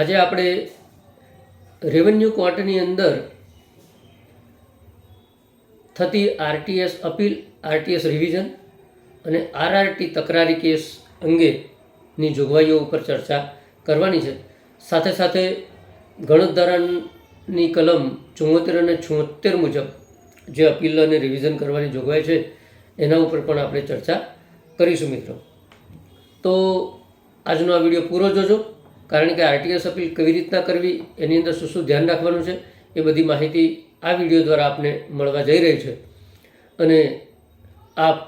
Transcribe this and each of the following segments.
આજે આપણે રેવન્યુ કોર્ટની અંદર થતી આરટીએસ અપીલ આરટીએસ રિવિઝન અને આરઆરટી તકરારી કેસ અંગેની જોગવાઈઓ ઉપર ચર્ચા કરવાની છે. સાથે સાથે ગણતધારાની કલમ ચુંમોતેર અને છોતેર મુજબ જે અપીલ અને રિવિઝન કરવાની જોગવાઈ છે, એના ઉપર પણ આપણે ચર્ચા કરીશું મિત્રો. તો આજનો આ વીડિયો પૂરો જોજો. કારણ કે આરટીએસ અપીલ કેવી રીતના કરવી, એની અંદર શું શું ધ્યાન રાખવાનું છે, એ બધી માહિતી આ વીડિયો દ્વારા આપને મળવા જઈ રહી છે. અને આપ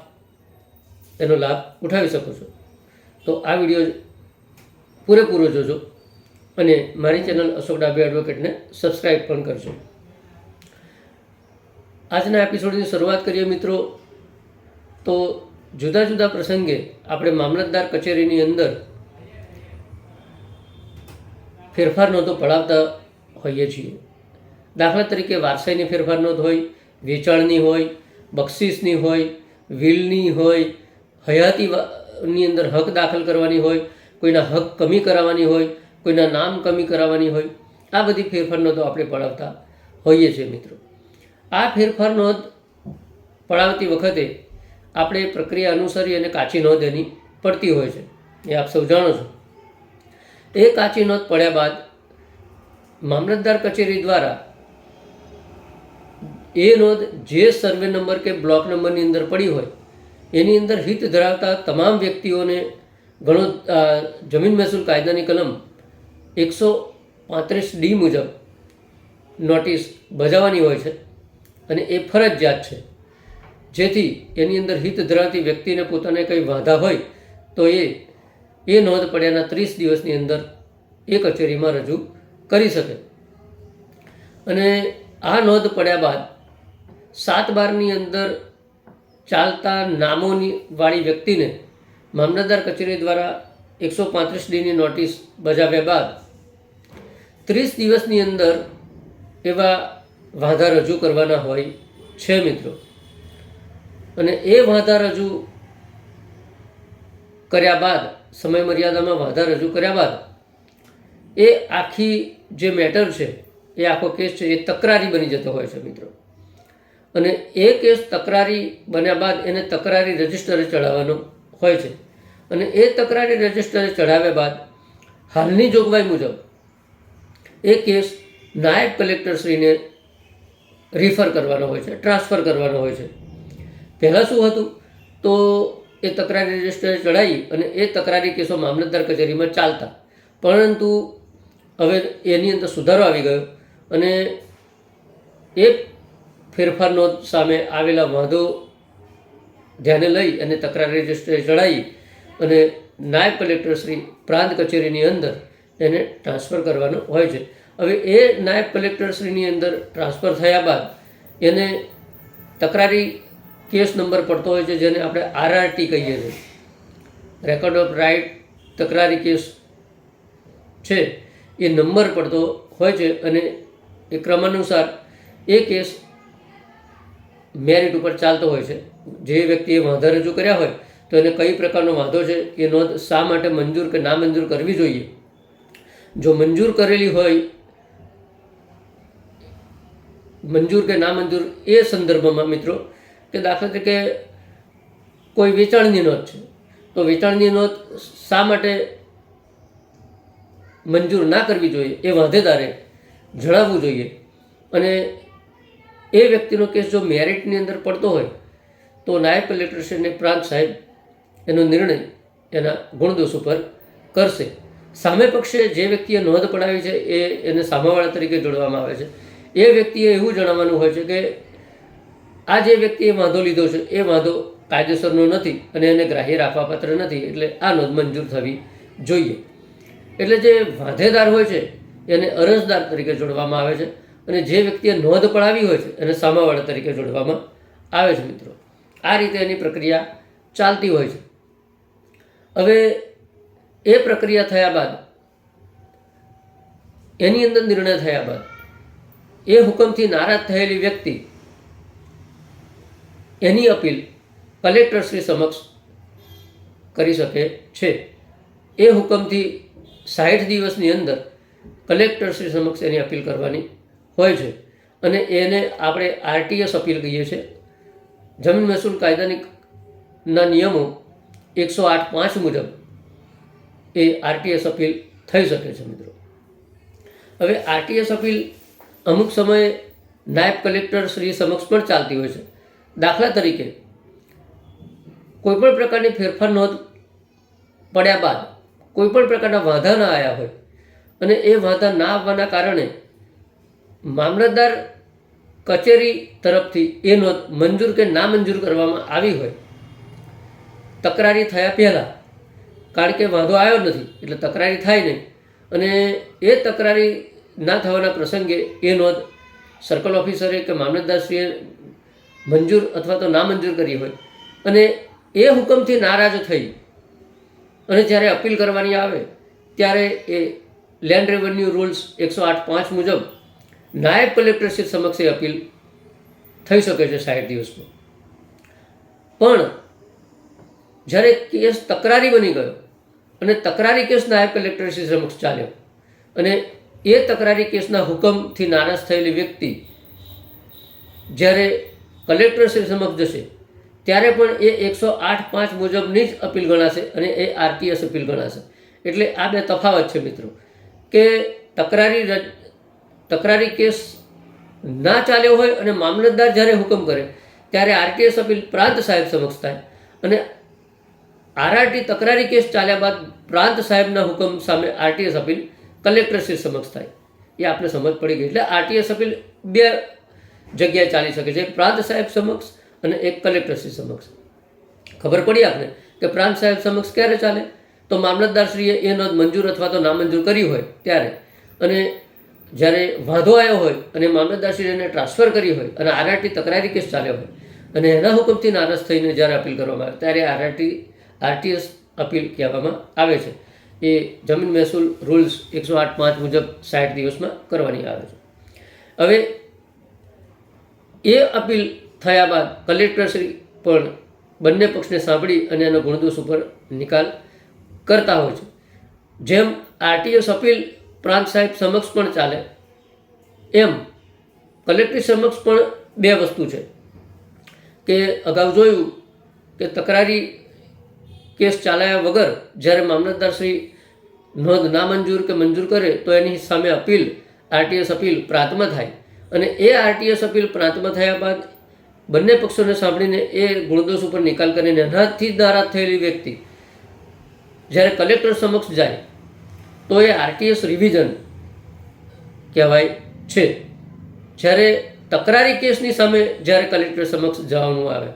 એનો લાભ ઉઠાવી શકો છો. તો આ વીડિયો પૂરેપૂરો જોજો અને મારી ચેનલ અશોક ડાબી એડવોકેટને સબસ્ક્રાઈબ પણ કરજો. આજના એપિસોડની શરૂઆત કરીએ મિત્રો. તો જુદા જુદા પ્રસંગે આપણે મામલતદાર કચેરીની અંદર ફેરફાર નોંધો પડાવતા હોઈએ છીએ. દાખલા તરીકે વારસાઈની ફેરફાર નોંધ હોય, વેચાણની હોય, બક્ષિસની હોય, વિલની હોય, હયાતીની અંદર હક દાખલ કરવાની હોય, કોઈના હક કમી કરાવવાની હોય, કોઈના નામ કમી કરાવવાની હોય, આ બધી ફેરફાર નોંધો આપણે પડાવતા હોઈએ છીએ મિત્રો. આ ફેરફાર નોંધ પડાવતી વખતે આપણે પ્રક્રિયા અનુસરી અને કાચી નોંધ એની પડતી હોય છે. એ આપ સૌ જાણો છો. એ કાચી નોંધ પડ્યા બાદ મામલતદાર કચેરી દ્વારા એ નોંધ જે સર્વે નંબર કે બ્લોક નંબરની અંદર પડી હોય, એની અંદર હિત ધરાવતા તમામ વ્યક્તિઓને ઘણો જમીન મહેસૂલ કાયદાની કલમ એકસો પાંત્રીસ ડી મુજબ નોટિસ બજાવવાની હોય છે અને એ ફરજિયાત છે. જેથી એની અંદર હિત ધરાવતી વ્યક્તિને પોતાને કંઈ વાંધા હોય તો એ એ નોંધ પડ્યાના ત્રીસ દિવસની અંદર એ કચેરીમાં રજૂ કરી શકે. અને આ નોંધ પડ્યા બાદ સાત બારની અંદર ચાલતા નામોની વાળી વ્યક્તિને મામલતદાર કચેરી દ્વારા એકસો પાંત્રીસ ડીની નોટિસ બજાવ્યા બાદ ત્રીસ દિવસની અંદર એવા વાંધા રજૂ કરવાના હોય છે મિત્રો. અને એ વાંધા રજૂ કર્યા બાદ સમય મર્યાદામાં વાધા રજૂ કર્યા બાદ એ આખી જે મેટર છે, એ આખો કેસ છે, એ તકરારી બની જતો હોય છે મિત્રો. અને એ કેસ તકરારી બન્યા બાદ એને તકરારી રજિસ્ટરે ચડાવવાનો હોય છે. અને એ તકરારી રજિસ્ટરે ચડાવ્યા બાદ હાલની જોગવાઈ મુજબ એ કેસ નાયબ કલેક્ટરશ્રીને રિફર કરવાનો હોય છે ટ્રાન્સફર કરવાનો હોય છે. પહેલાં શું હતું? તો એ તકરારી રજિસ્ટરે ચડાવી અને એ તકરારી કેસો મામલતદાર કચેરીમાં ચાલતા. પરંતુ હવે એની અંદર સુધારો આવી ગયો અને એ ફેરફારનો સામે આવેલા વાંધો ધ્યાને લઈ અને તકરાર રજિસ્ટરે ચડાવી અને નાયબ કલેક્ટર શ્રી પ્રાંત કચેરીની અંદર એને ટ્રાન્સફર કરવાનો હોય છે. હવે એ નાયબ કલેક્ટરશ્રીની અંદર ટ્રાન્સફર થયા બાદ એને તકરારી કેસ નંબર પડતો હોય છે જેને આપણે આરઆરટી કહીએ છીએ. રેકોર્ડ ઓફ રાઇટ તકરારી કેસ છે. એ નંબર પડતો હોય છે અને એ ક્રમાનુસાર એ કેસ મેરિટ ઉપર ચાલતો હોય છે. જે વ્યક્તિએ વાંધા રજૂ કર્યા હોય તો એને કઈ પ્રકારનો વાંધો છે એ નોંધ શા માટે મંજૂર કે ના મંજૂર કરવી જોઈએ? જો મંજૂર કરેલી હોય, મંજૂર કે ના મંજૂર એ સંદર્ભમાં મિત્રો કે દાખલા તરીકે કોઈ વેચાણની નોંધ છે, તો વેચાણની નોંધ શા માટે મંજૂર ના કરવી જોઈએ? એ વાંધેદારે જણાવવું જોઈએ. અને એ વ્યક્તિનો કેસ જો મેરિટની અંદર પડતો હોય, તો નાયબ કલેક્ટરશ્રીને પ્રાંત સાહેબ એનો નિર્ણય એના ગુણદોષ ઉપર કરશે. સામે પક્ષે જે વ્યક્તિએ નોંધ પડાવી છે, એ એને સામાવાળા તરીકે જોડવામાં આવે છે. એ વ્યક્તિએ એવું જણાવવાનું હોય છે કે આ જે વ્યક્તિએ વાંધો લીધો છે, એ વાંધો કાયદેસરનો નથી અને એને ગ્રાહ્ય રાખવા પાત્ર નથી, એટલે આ નોંધ મંજૂર થવી જોઈએ. એટલે જે વાંધેદાર હોય છે, એને અરજદાર તરીકે જોડવામાં આવે છે અને જે વ્યક્તિએ નોંધ પડાવી હોય છે, એને સામાવાળા તરીકે જોડવામાં આવે છે મિત્રો. આ રીતે એની પ્રક્રિયા ચાલતી હોય છે. હવે એ પ્રક્રિયા થયા બાદ, એની અંદર નિર્ણય થયા બાદ, એ હુકમથી નારાજ થયેલી વ્યક્તિ એની અપીલ કલેક્ટરશ્રી સમક્ષ કરી શકે છે. એ હુકમથી સાઠ દિવસની અંદર કલેક્ટરશ્રી સમક્ષ એની અપીલ કરવાની હોય છે અને એને આપણે આરટીએસ અપીલ કહીએ છીએ. જમીન મહેસૂલ કાયદાની ના નિયમો એકસો આઠ પાંચ મુજબ એ આરટીએસ અપીલ થઈ શકે છે મિત્રો. હવે આરટીએસ અપીલ અમુક સમયે નાયબ કલેક્ટર શ્રી સમક્ષ પણ ચાલતી હોય છે. દાખલા તરીકે, કોઈપણ પ્રકારની ફેરફાર નોંધ પડ્યા બાદ, કોઈપણ પ્રકારના વાંધા ના આવ્યા હોય અને એ વાંધા ના આવવાના કારણે મામલતદાર કચેરી તરફથી એ નોંધ મંજૂર કે ના મંજૂર કરવામાં આવી હોય. તકરારી થયા પહેલાં, કારણ કે વાંધો આવ્યો નથી, એટલે તકરારી થાય નહીં અને એ તકરારી ના થવાના પ્રસંગે એ નોંધ સર્કલ ઓફિસરે કે મામલતદારશ્રીએ મંજૂર અથવા તો નામંજૂર કરી હોય. અને એ હુકમથી નારાજ થઈ. અને જ્યારે અપીલ કરવાની આવે, ત્યારે એ લેન્ડ રેવન્યુ રૂલ્સ એકસો આઠ પાંચ મુજબ નાયબ કલેક્ટરશ્રી સમક્ષ એ અપીલ થઈ શકે છે સાઠ દિવસમાં. પણ જ્યારે કેસ તકરારી બની ગયો અને તકરારી કેસ નાયબ કલેક્ટરશ્રી સમક્ષ ચાલ્યો અને એ તકરારી કેસના હુકમથી નારાજ થયેલી વ્યક્તિ જ્યારે કલેક્ટરશ્રી સમક્ષ જશે. ત્યારે પણ એ એકસો આઠ પાંચ મુજબની જ અપીલ ગણાશે અને એ આરટીએસ અપીલ ગણાશે. એટલે આ બે તફાવત છે મિત્રો, કે તકરારી તકરારી કેસ ના ચાલ્યો હોય અને મામલતદાર જ્યારે હુકમ કરે, ત્યારે આરટીએસ અપીલ પ્રાંત સાહેબ સમક્ષ થાય અને આરઆરટી તકરારી કેસ ચાલ્યા બાદ પ્રાંત સાહેબના હુકમ સામે આરટીએસ અપીલ કલેક્ટરશ્રી સમક્ષ થાય. એ આપણે સમજ પડી ગઈ. એટલે આરટીએસ અપીલ બે જગ્યાએ ચાલી શકે છે. પ્રાંત સાહેબ સમક્ષ અને એક કલેક્ટરશ્રી સમક્ષ. ખબર પડી આપણે કે પ્રાંત સાહેબ સમક્ષ ક્યારે ચાલે? તો મામલતદારશ્રીએ એ નોંધ મંજૂર અથવા તો નામંજૂર કરી હોય ત્યારે. અને જ્યારે વાંધો આવ્યો હોય અને મામલતદારશ્રીએ એને ટ્રાન્સફર કરી હોય અને આરઆરટી તકરારી કેસ ચાલ્યો હોય અને એના હુકમથી નારાજ થઈને જ્યારે અપીલ કરવામાં આવે ત્યારે આરઆરટી, આરટીએસ અપીલ કહેવામાં આવે છે. એ જમીન મહેસૂલ રૂલ્સ એકસો આઠ પાંચ મુજબ સાઠ દિવસમાં કરવાની આવે છે. હવે એ અપીલ થયા બાદ કલેક્ટરશ્રી પણ બંને પક્ષને સાંભળી અને એનો ગુણદોષ ઉપર નિકાલ કરતા હોય છે. જેમ આરટીએસ અપીલ પ્રાંત સાહેબ સમક્ષ પણ ચાલે, એમ કલેક્ટર સમક્ષ પણ બે વસ્તુ છે. કે અગાઉ જોયું કે તકરારી કેસ ચાલ્યા વગર જ્યારે મામલતદારશ્રી નોંધ નામંજૂર કે મંજૂર કરે તો એની સામે અપીલ આરટીએસ અપીલ પ્રાંતમાં થાય. અને એ આરટીએસ અપીલ પ્રાંતમાં થયા બાદ બંને પક્ષોને સાંભળીને એ ગુણદોષ ઉપર નિકાલ કરીને એનાથી નારાજ થયેલી વ્યક્તિ જ્યારે કલેક્ટર સમક્ષ જાય, તો એ આરટીએસ રિવિઝન કહેવાય છે. જ્યારે તકરારી કેસની સામે જ્યારે કલેક્ટર સમક્ષ જવાનું આવે,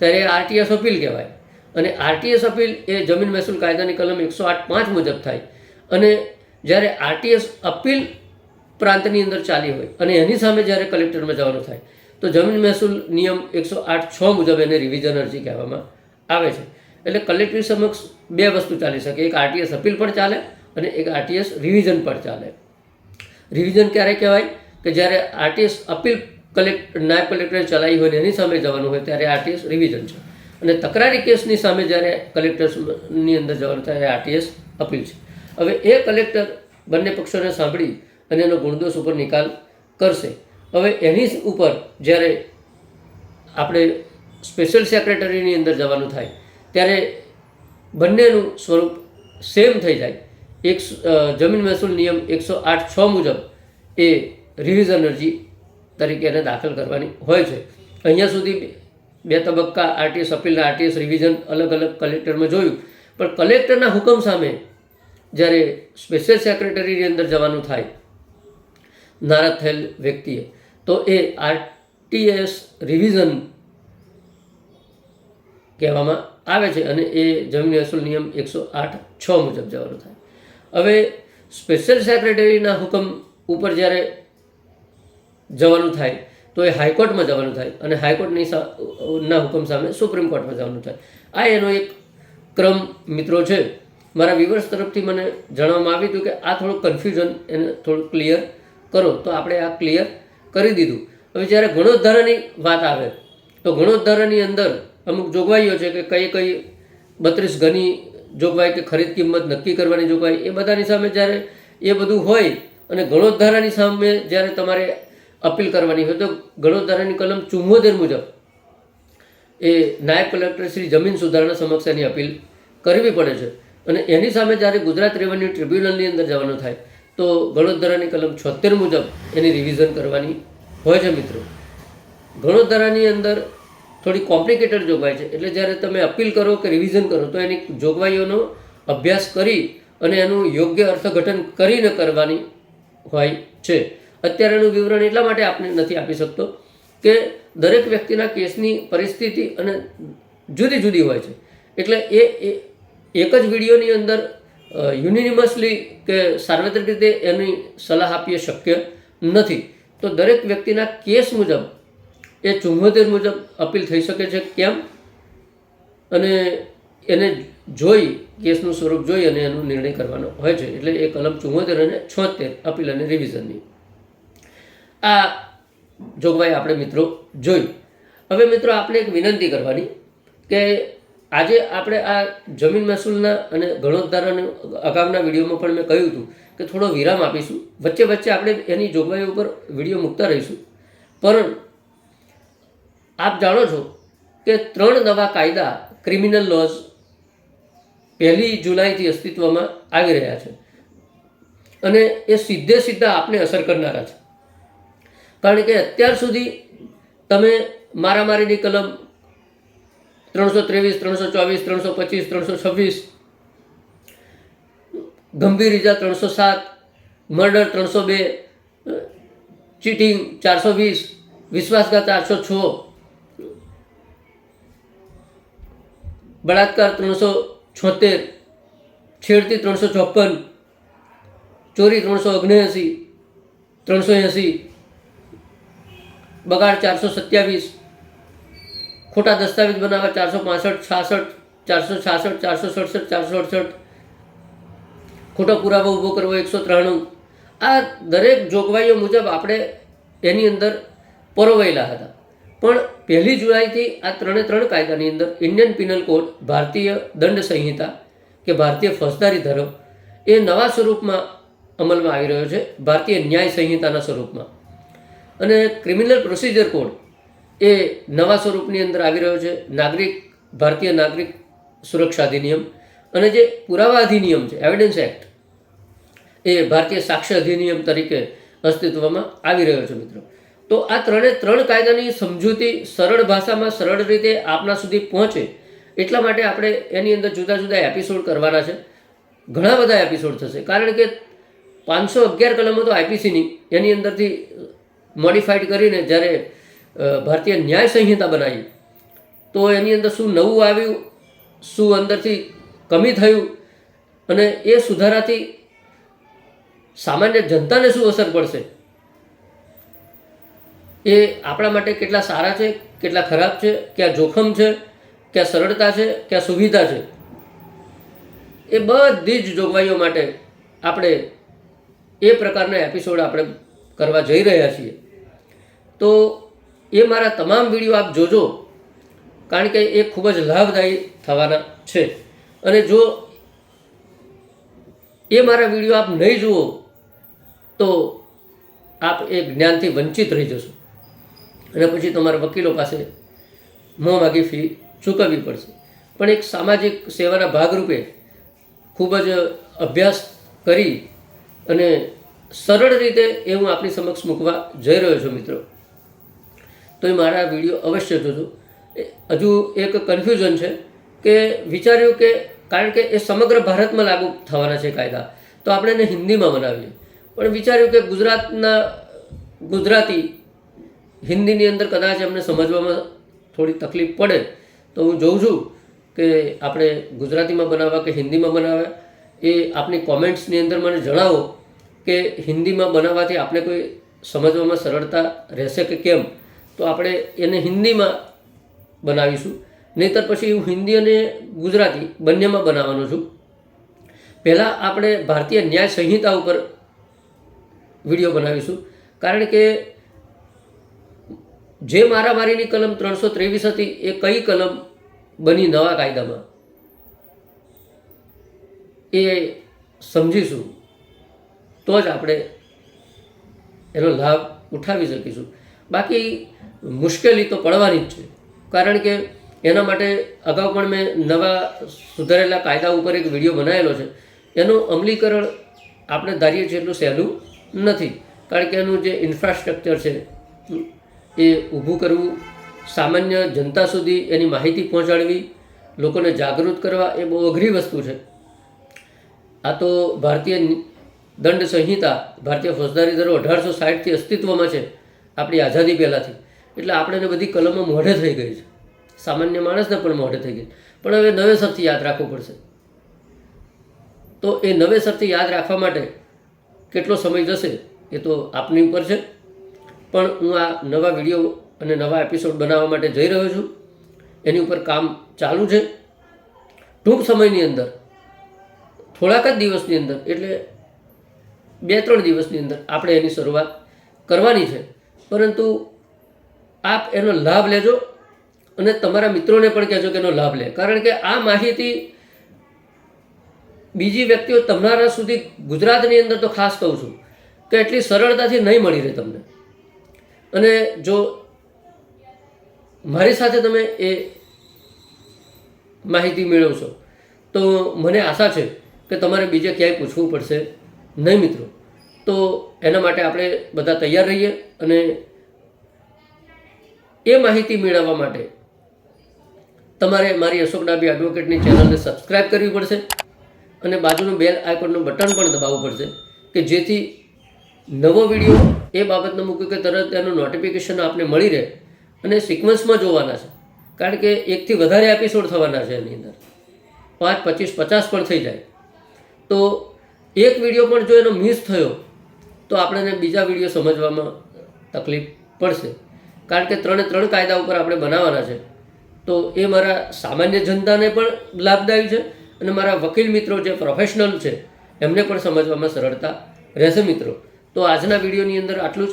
ત્યારે આરટીએસ અપીલ કહેવાય. અને આરટીએસ અપીલ એ જમીન મહેસૂલ કાયદાની કલમ એકસો આઠ પાંચ મુજબ થાય. અને જ્યારે આરટીએસ અપીલ પ્રાંતની અંદર ચાલી હોય. અને એની સામે જ્યારે કલેક્ટરમાં જવાનું થાય, તો જમીન મહેસૂલ નિયમ એકસો આઠ છ મુજબ એને રિવિઝન અરજી કહેવામાં આવે છે. એટલે કલેક્ટર સમક્ષ બે વસ્તુ ચાલી શકે. એક આરટીએસ અપીલ પણ ચાલે અને એક આરટીએસ રિવિઝન પણ ચાલે. રિવિઝન ક્યારે કહેવાય? કે જ્યારે આરટીએસ અપીલ કલેક્ટ, નાયબ કલેક્ટરે ચલાવી હોય એની સામે જવાનું હોય, ત્યારે આરટીએસ રિવિઝન છે. અને તકરારી કેસની સામે જ્યારે કલેક્ટરની અંદર જવાનું ત્યારે આરટીએસ અપીલ છે. હવે એ કલેક્ટર બંને પક્ષોને સાંભળી અને એનો ગુણદોષ ઉપર નિકાલ કરશે. હવે એની ઉપર જ્યારે આપણે સ્પેશિયલ સેક્રેટરીની અંદર જવાનું થાય, ત્યારે બંનેનું સ્વરૂપ સેમ થઈ જાય. એક જમીન મહેસૂલ નિયમ એકસો આઠ છ મુજબ એ રિવિઝન એનર્જી તરીકે એને દાખલ કરવાની હોય છે. અહીંયા સુધી બે તબક્કા આરટીએસ, અપીલના આરટીએસ રિવિઝન અલગ અલગ કલેક્ટરમાં જોયું. પણ કલેક્ટરના હુકમ સામે જ્યારે સ્પેશિયલ સેક્રેટરીની અંદર જવાનું થાય નારાજ થયેલ વ્યક્તિએ. તો એ આરટીએસ રિવિઝન કહેવામાં આવે છે અને એ જમીન અસુલ નિયમ એકસો આઠ છ મુજબ જવાનું થાય. હવે સ્પેશિયલ સેક્રેટરીના હુકમ ઉપર જ્યારે જવાનું થાય, તો એ હાઈકોર્ટમાં જવાનું થાય અને હાઈકોર્ટની ના હુકમ સામે સુપ્રીમ કોર્ટમાં જવાનું થાય. આ એનો એક ક્રમ મિત્રો છે. મારા વિવર્સ તરફથી મને જણાવવામાં આવ્યું હતું કે આ થોડું કન્ફ્યુઝન એને થોડુંક ક્લિયર કરો, તો આપણે આ ક્લિયર કરી દીધું. હવે જ્યારે ગુણોદ્ધારાની વાત આવે, તો ગુણોદ્ધારાની અંદર અમુક જોગવાઈઓ છે કે કઈ કઈ બત્રીસ ઘની જોગવાઈ કે ખરીદ કિંમત નક્કી કરવાની જોગવાઈ, એ બધાની સામે જ્યારે એ બધું હોય અને ગણોદ્ધારાની સામે જ્યારે તમારે અપીલ કરવાની હોય, તો ગણોદ્ધારાની કલમ ચુમ્મોતેર મુજબ એ નાયબ કલેક્ટર શ્રી જમીન સુધારણા સમક્ષ એની અપીલ કરવી પડે છે. અને એની સામે જ્યારે ગુજરાત રેવન્યુ ટ્રિબ્યુનલની અંદર જવાનું થાય તો ગણોદરાની કલમ છોતેર મુજબ એની રિવિઝન કરવાની હોય છે મિત્રો. ગણોદરાની અંદર થોડી કોમ્પ્લિકેટેડ જોગવાઈ છે. એટલે જ્યારે તમે અપીલ કરો કે રિવિઝન કરો, તો એની જોગવાઈઓનો અભ્યાસ કરી અને એનું યોગ્ય અર્થઘટન કરીને કરવાની હોય છે. અત્યારેનું વિવરણ એટલા માટે આપને નથી આપી શકતો કે દરેક વ્યક્તિના કેસની પરિસ્થિતિ અને જુદી જુદી હોય છે. એટલે એ- એક જ વિડીયોની અંદર યુનિનિમસલી કે સાર્વત્રિક રીતે એની સલાહ આપીએ શક્ય નથી. તો દરેક વ્યક્તિના કેસ મુજબ, એ ચુમ્મોતેર મુજબ અપીલ થઈ શકે છે કેમ? અને એને જોઈ, કેસનું સ્વરૂપ જોઈ અને એનો નિર્ણય કરવાનો હોય છે. એટલે એ કલમ ચુમ્મોતેર અને છોતેર અપીલ અને રિવિઝનની આ જોગવાઈ આપણે મિત્રો જોઈ. હવે મિત્રો, આપણે એક વિનંતી કરવાની કે આજે આપણે આ જમીન મહેસૂલના અને ગણોદ્ધારાના અગાઉના વિડીયોમાં પણ મેં કહ્યું હતું કે થોડો વિરામ આપીશું. વચ્ચે વચ્ચે આપણે એની જોગવાઈઓ ઉપર વીડિયો મૂકતા રહીશું. પણ આપ જાણો છો કે ત્રણ નવા કાયદા ક્રિમિનલ લોઝ પહેલી જુલાઈથી અસ્તિત્વમાં આવી રહ્યા છે. અને એ સીધે સીધા આપને અસર કરનારા છે. કારણ કે અત્યાર સુધી તમે મારામારીની કલમ ત્રણસો ત્રેવીસ, ત્રણસો ચોવીસ, ત્રણસો પચીસ, ત્રણસો છવ્વીસ. ગંભીર ઇજા ત્રણસો સાત, મર્ડર ત્રણસો બે, ચીટિંગ ચારસો વીસ, વિશ્વાસઘાત ચારસો છ. બળાત્કાર ત્રણસો છોતેર, છેડતી ત્રણસો ચોપન ચોરી ત્રણસો ઓગણએંસી, ત્રણસો એંસી, બગાડ ચારસો સત્યાવીસ ખોટા દસ્તાવેજ બનાવવા ચારસો પાસઠ, છાસઠ, ચારસો છાસઠ, ચારસો સડસઠ, ચારસો અડસઠ. ખોટો પુરાવો ઊભો કરવો એકસો ત્રાણું. આ દરેક જોગવાઈઓ મુજબ આપણે એની અંદર પરોવાયેલા હતા. પણ પહેલી જુલાઈથી આ ત્રણે ત્રણ કાયદાની અંદર ઇન્ડિયન પિનલ કોડ, ભારતીય દંડ સંહિતા કે ભારતીય ફોજદારી ધરો એ નવા સ્વરૂપમાં અમલમાં આવી રહ્યો છે, ભારતીય ન્યાય સંહિતાના સ્વરૂપમાં. અને ક્રિમિનલ પ્રોસિજર કોડ એ નવા સ્વરૂપની અંદર આવી રહ્યો છે. નાગરિક, ભારતીય નાગરિક સુરક્ષા અધિનિયમ અને જે પુરાવા અધિનિયમ છે એવિડન્સ એક્ટ એ ભારતીય સાક્ષ્ય અધિનિયમ તરીકે અસ્તિત્વમાં આવી રહ્યો છે મિત્રો. તો આ ત્રણે ત્રણ કાયદાની સમજૂતી સરળ ભાષામાં સરળ રીતે આપના સુધી પહોંચે એટલા માટે આપણે એની અંદર જુદા જુદા એપિસોડ કરવાના છે. ઘણા બધા એપિસોડ થશે. કારણ કે પાંચસો અગિયાર કલમો તો આઈપીસીની એની અંદરથી મોડિફાઈડ કરીને જ્યારે ભારતીય ન્યાય સંહિતા બનાવી. તો એની અંદર શું નવું આવ્યું, શું અંદરથી કમી થયું, અને એ સુધારાથી સામાન્ય જનતાને શું અસર પડશે? એ આપણા માટે કેટલા સારા છે, કેટલા ખરાબ છે, ક્યાં જોખમ છે, ક્યાં સરળતા છે, ક્યાં સુવિધા છે? એ બધી જ જોગવાઈઓ માટે આપણે એ પ્રકારના એપિસોડ આપણે કરવા જઈ રહ્યા છીએ. તો એ મારા તમામ વીડિયો આપ જોજો. કારણ કે એ ખૂબ જ લાભદાયી થવાના છે. અને જો એ મારા વીડિયો આપ નહીં જુઓ, તો આપ એ જ્ઞાનથી વંચિત રહી જશો. અને પછી તમારા વકીલો પાસે મોં માગી ફી ચૂકવવી પડશે. પણ એક સામાજિક સેવાના ભાગરૂપે ખૂબ જ અભ્યાસ કરી અને સરળ રીતે એ હું આપની સમક્ષ મૂકવા જઈ રહ્યો છું, મિત્રો. તો એ મારા વીડિયો અવશ્ય જોજો. હજુ એક કન્ફ્યુઝન છે કે વિચાર્યું કે કારણ કે એ સમગ્ર ભારતમાં લાગુ થવાના છે કાયદા, તો આપણે એને હિન્દીમાં બનાવીએ. પણ વિચાર્યું કે ગુજરાતના, ગુજરાતી હિન્દીની અંદર કદાચ એમને સમજવામાં થોડી તકલીફ પડે, તો હું જોઉં છું કે આપણે ગુજરાતીમાં બનાવવા કે હિન્દીમાં બનાવવા, એ આપની કોમેન્ટ્સની અંદર મને જણાવો કે હિન્દીમાં બનાવવાથી આપણે કોઈ સમજવામાં સરળતા રહેશે કે કેમ? તો આપણે એને હિન્દીમાં બનાવીશું. નહીંતર પછી હું હિન્દી અને ગુજરાતી બંનેમાં બનાવવાનો છું. પહેલાં આપણે ભારતીય ન્યાય સંહિતા ઉપર વીડિયો બનાવીશું. કારણ કે જે મારામારીની કલમ ત્રણસો ત્રેવીસ હતી, એ કઈ કલમ બની નવા કાયદામાં? એ સમજીશું. તો જ આપણે એનો લાભ ઉઠાવી શકીશું. બાકી મુશ્કેલી તો પડવાની જ છે. કારણ કે એના માટે અગાઉ પણ મેં નવા સુધારેલા કાયદા ઉપર એક વીડિયો બનાવેલો છે. એનું અમલીકરણ આપણે ધારીએ છીએ એટલું સહેલું નથી. કારણ કે એનું જે ઇન્ફ્રાસ્ટ્રક્ચર છે, એ ઊભું કરવું, સામાન્ય જનતા સુધી એની માહિતી પહોંચાડવી, લોકોને જાગૃત કરવા એ બહુ અઘરી વસ્તુ છે. આ તો ભારતીય દંડ સંહિતા, ભારતીય ફોજદારી દરો અઢારસો સાઠથી અસ્તિત્વમાં છે. આપણી આઝાદી પહેલાંથી. એટલે આપણે બધી કલમો મોઢે થઈ ગઈ છે. સામાન્ય માણસને પણ મોઢે થઈ ગઈ પણ હવે નવેસરથી યાદ રાખવું પડશે. તો એ નવેસરથી યાદ રાખવા માટે કેટલો સમય જશે એ તો આપની ઉપર છે. પણ હું આ નવા વીડિયો અને નવા એપિસોડ બનાવવા માટે જઈ રહ્યો છું. એની ઉપર કામ ચાલુ છે. ટૂંક સમયની અંદર, થોડાક જ દિવસની અંદર, એટલે બે ત્રણ દિવસની અંદર આપણે એની શરૂઆત કરવાની છે. પરંતુ આપ એનો લાભ લેજો અને તમારા મિત્રોને પણ કહેજો કે એનો લાભ લે. કારણ કે આ માહિતી બીજી વ્યક્તિઓ તમારા સુધી ગુજરાતની અંદર તો ખાસ કહું છું કે એટલી સરળતાથી નહીં મળી રહે તમને. અને જો મારી સાથે તમે એ માહિતી મેળવશો, તો મને આશા છે કે તમારે બીજે ક્યાંય પૂછવું પડશે નહીં મિત્રો. તો એના માટે આપણે બધા તૈયાર રહીએ અને એ માહિતી મેળવવા માટે તમારે મારી અશોક ડાબી એડવોકેટની ચેનલને સબસ્ક્રાઇબ કરવી પડશે અને બાજુનું બેલ આઇકોનનું બટન પણ દબાવવું પડશે કે જેથી નવો વીડિયો એ બાબતનો મૂક્યો કે તરત એનું નોટિફિકેશન આપને મળી રહે અને સિક્વન્સમાં જોવાના છે. કારણ કે એકથી વધારે એપિસોડ થવાના છે એની અંદર. પાંચ, પચીસ, પચાસ પણ થઈ જાય. તો એક વીડિયો પણ જો એનો મિસ થયો, તો આપણને બીજા વીડિયો સમજવામાં તકલીફ પડશે. કારણ કે ત્રણે ત્રણ કાયદા ઉપર આપણે બનાવવાના છે. તો એ મારા સામાન્ય જનતાને પણ લાભદાયી છે અને મારા વકીલ મિત્રો જે પ્રોફેશનલ છે, એમને પણ સમજવામાં સરળતા રહેશે મિત્રો. તો આજના વિડીયોની અંદર આટલું જ.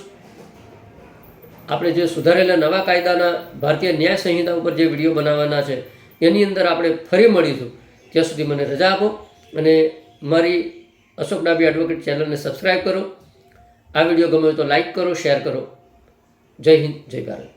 આપણે જે સુધારેલા નવા કાયદાના ભારતીય ન્યાય સંહિતા ઉપર જે વીડિયો બનાવવાના છે, એની અંદર આપણે ફરી મળીશું. ત્યાં સુધી મને રજા આપો અને મારી અશોક ડાબી એડવોકેટ ચેનલને સબસ્ક્રાઈબ કરો. આ વીડિયો ગમે તો લાઈક કરો શેર કરો. જય હિન્દ જય ભારત.